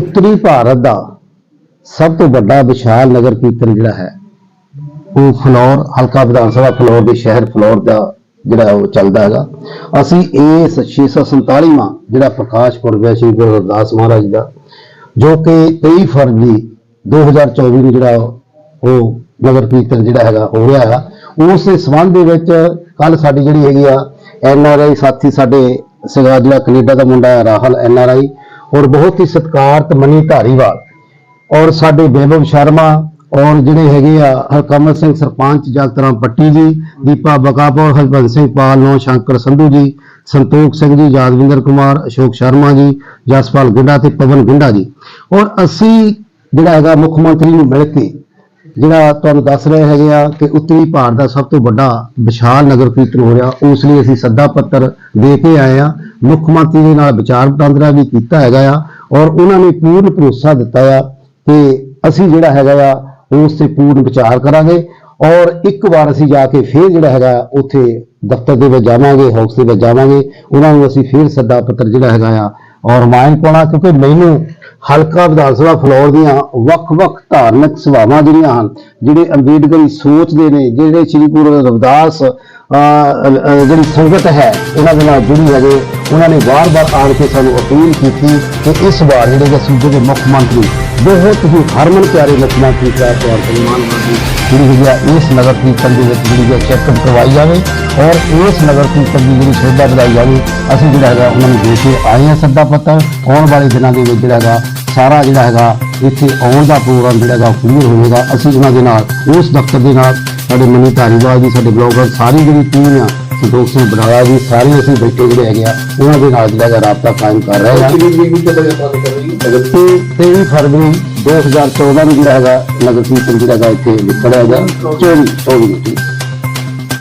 ਉੱਤਰੀ ਭਾਰਤ ਦਾ ਸਭ ਤੋਂ ਵੱਡਾ ਵਿਸ਼ਾਲ ਨਗਰ ਕੀਰਤਨ ਜਿਹੜਾ ਹੈ, ਉਹ ਫਲੋਰ, ਹਲਕਾ ਵਿਧਾਨ ਸਭਾ ਫਲੋਰ ਦੇ ਸ਼ਹਿਰ ਫਲੋਰ ਦਾ ਜਿਹੜਾ ਉਹ ਚੱਲਦਾ ਹੈਗਾ। ਅਸੀਂ ਇਸ 647ਵਾਂ ਜਿਹੜਾ ਪ੍ਰਕਾਸ਼ ਪੁਰਬ ਹੈ, ਸ਼੍ਰੀ ਗੁਰੂ ਰਵਿਦਾਸ ਮਹਾਰਾਜ ਦਾ, ਜੋ ਕਿ 23 ਫਰਵਰੀ 2024 ਨੂੰ ਜਿਹੜਾ ਉਹ ਨਗਰ ਕੀਰਤਨ ਜਿਹੜਾ ਹੈਗਾ, ਹੋ ਰਿਹਾ ਹੈਗਾ। ਉਸ ਦੇ ਸੰਬੰਧ ਦੇ ਵਿੱਚ ਕੱਲ ਸਾਡੀ ਜਿਹੜੀ ਹੈਗੀ ਆ, ਐਨ ਆਰ ਆਈ ਸਾਥੀ ਸਾਡੇ ਸੀਗਾ ਜਿਹੜਾ ਕੈਨੇਡਾ ਦਾ ਮੁੰਡਾ ਹੈ, ਰਾਹੁਲ, ਐਨ ਆਰ ਆਈ। ਔਰ ਬਹੁਤ ਹੀ ਸਤਿਕਾਰਤ ਮਨੀ ਧਾਰੀਵਾਲ। ਔਰ ਸਾਡੇ ਬੇਬਬ ਸ਼ਰਮਾ ਔਰ ਜਿਹੜੇ ਹੈਗੇ ਆ ਹਰਕਮਲ ਸਿੰਘ ਸਰਪੰਚ, ਜਗਤਰਾਮ ਪੱਟੀ ਜੀ, ਦੀਪਾ ਬਕਾਪੁਰ ਹਰਬੰਸ ਸਿੰਘ ਪਾਲ, ਨੋ ਸ਼ੰਕਰ ਸੰਧੂ ਜੀ, ਸੰਤੋਖ ਸਿੰਘ ਜੀ, ਯਾਦਵਿੰਦਰ ਕੁਮਾਰ, ਅਸ਼ੋਕ ਸ਼ਰਮਾ ਜੀ, ਜਸਪਾਲ ਗਿੰਡਾ ਤੇ ਪਵਨ ਗੁੰਡਾ ਜੀ। ਔਰ ਅਸੀਂ ਜਿਹੜਾ ਹੈਗਾ ਮੁੱਖ ਮੰਤਰੀ ਨੂੰ ਮਿਲ ਕੇ ਜਿਹੜਾ ਤੁਹਾਨੂੰ ਦੱਸ ਰਹੇ ਹੈਗੇ ਆ ਕਿ ਉੱਤਰੀ ਭਾਰਤ ਦਾ ਸਭ ਤੋਂ ਵੱਡਾ ਵਿਸ਼ਾਲ ਨਗਰ ਕੀਰਤਨ ਹੋ ਰਿਹਾ, ਉਸ ਲਈ ਅਸੀਂ ਸੱਦਾ ਪੱਤਰ ਦੇ ਕੇ ਆਏ ਆ। ਮੁੱਖ ਮੰਤਰੀ ਦੇ ਨਾਲ ਵਿਚਾਰ ਵਟਾਂਦਰਾ ਵੀ ਕੀਤਾ ਹੈਗਾ ਆ ਔਰ ਉਹਨਾਂ ਨੇ ਪੂਰਨ ਭਰੋਸਾ ਦਿੱਤਾ ਆ ਕਿ ਅਸੀਂ ਜਿਹੜਾ ਹੈਗਾ ਆ, ਉਸ ਤੇ ਪੂਰਨ ਵਿਚਾਰ ਕਰਾਂਗੇ ਔਰ ਇੱਕ ਵਾਰ ਅਸੀਂ ਜਾ ਕੇ ਫੇਰ ਜਿਹੜਾ ਹੈਗਾ, ਉੱਥੇ ਦਫ਼ਤਰ ਦੇ ਵਿੱਚ ਜਾਵਾਂਗੇ, ਹਾਊਸ ਦੇ ਵਿੱਚ ਜਾਵਾਂਗੇ, ਉਹਨਾਂ ਨੂੰ ਅਸੀਂ ਫੇਰ ਸੱਦਾ ਪੱਤਰ ਜਿਹੜਾ ਹੈਗਾ ਆ ਔਰ ਮਾਇਨ ਪਾਉਣਾ, ਕਿਉਂਕਿ ਮੈਨੂੰ ਹਲਕਾ ਵਿਧਾਨ ਸਭਾ ਫਲੋਰ ਦੀਆਂ ਵੱਖ-ਵੱਖ ਧਾਰਮਿਕ ਸਭਾਵਾਂ ਜਿਹੜੀਆਂ ਹਨ, ਜਿਹੜੇ ਅੰਬੇਡਕਰੀ ਸੋਚਦੇ ਨੇ, ਜਿਹੜੇ ਸ੍ਰੀ ਗੁਰੂ ਰਵਿਦਾਸ ਜਿਹੜੀ ਸੰਗਤ ਹੈ ਉਹਨਾਂ ਦੇ ਨਾਲ ਜੁੜੀ ਹੈਗੇ, ਉਹਨਾਂ ਨੇ ਵਾਰ-ਵਾਰ ਆਣ ਕੇ ਸਾਨੂੰ ਅਪੀਲ ਕੀਤੀ ਕਿ ਇਸ ਵਾਰ ਜਿਹੜੇ ਸੂਬੇ ਦੇ ਮੁੱਖ ਮੰਤਰੀ ਬਹੁਤ ਹੀ ਹਰਮਨ ਪਿਆਰੇ ਮੁੱਖ ਮੰਤਰੀ ਸਾਹਿਬ ਤੋਂ ਸਨਮਾਨ ਕਰਦੇ ਜਿਹੜੀ ਹੈਗੀ ਆ, ਇਸ ਨਗਰ ਕੀਰਤਨ ਦੇ ਵਿੱਚ ਜਿਹੜੀ ਹੈ ਚੈੱਕਅਪ ਕਰਵਾਈ ਜਾਵੇ ਔਰ ਇਸ ਨਗਰ ਕੀਰਤਨ ਦੀ ਜਿਹੜੀ ਸ਼ੋਭਾ ਵਧਾਈ ਜਾਵੇ। ਅਸੀਂ ਜਿਹੜਾ ਹੈਗਾ, ਉਹਨਾਂ ਨੂੰ ਦੇ ਕੇ ਆਏ ਹਾਂ ਸੱਦਾ ਪੱਤਰ। ਆਉਣ ਵਾਲੇ ਦਿਨਾਂ ਦੇ ਵਿੱਚ ਜਿਹੜਾ ਹੈਗਾ, ਸਾਰਾ ਜਿਹੜਾ ਹੈਗਾ, ਇੱਥੇ ਆਉਣ ਦਾ ਪ੍ਰੋਗਰਾਮ ਜਿਹੜਾ ਹੈਗਾ ਕਲੀਅਰ ਹੋਵੇਗਾ। ਅਸੀਂ ਉਹਨਾਂ ਦੇ ਨਾਲ, ਉਸ ਦਫ਼ਤਰ ਦੇ ਨਾਲ, ਸਾਡੇ ਮਨੀ ਧਾਰੀਵਾਲ ਜੀ, ਸਾਡੇ ਬਲੌਗਰ, ਸਾਰੀ ਜਿਹੜੀ ਟੀਮ ਆ ਸਿੰਘ ਬੜਾਲਾ ਜੀ ਸਾਰੇ ਅਸੀਂ ਬੈਠੇ ਜਿਹੜੇ ਹੈਗੇ ਆ ਉਹਨਾਂ ਦੇ ਨਾਲ ਜਿਹੜਾ ਹੈਗਾ ਰਾਬਤਾ ਕਾਇਮ ਕਰ ਰਹੇ ਹਾਂ। ਤੇ 23 ਫਰਵਰੀ 2014 ਨੂੰ ਜਿਹੜਾ ਹੈਗਾ ਨਗਰ ਕੀਰਤਨ ਜਿਹੜਾ ਹੈਗਾ ਇੱਥੇ ਨਿਕਲਿਆ ਹੈਗਾ 24 24 ਨੂੰ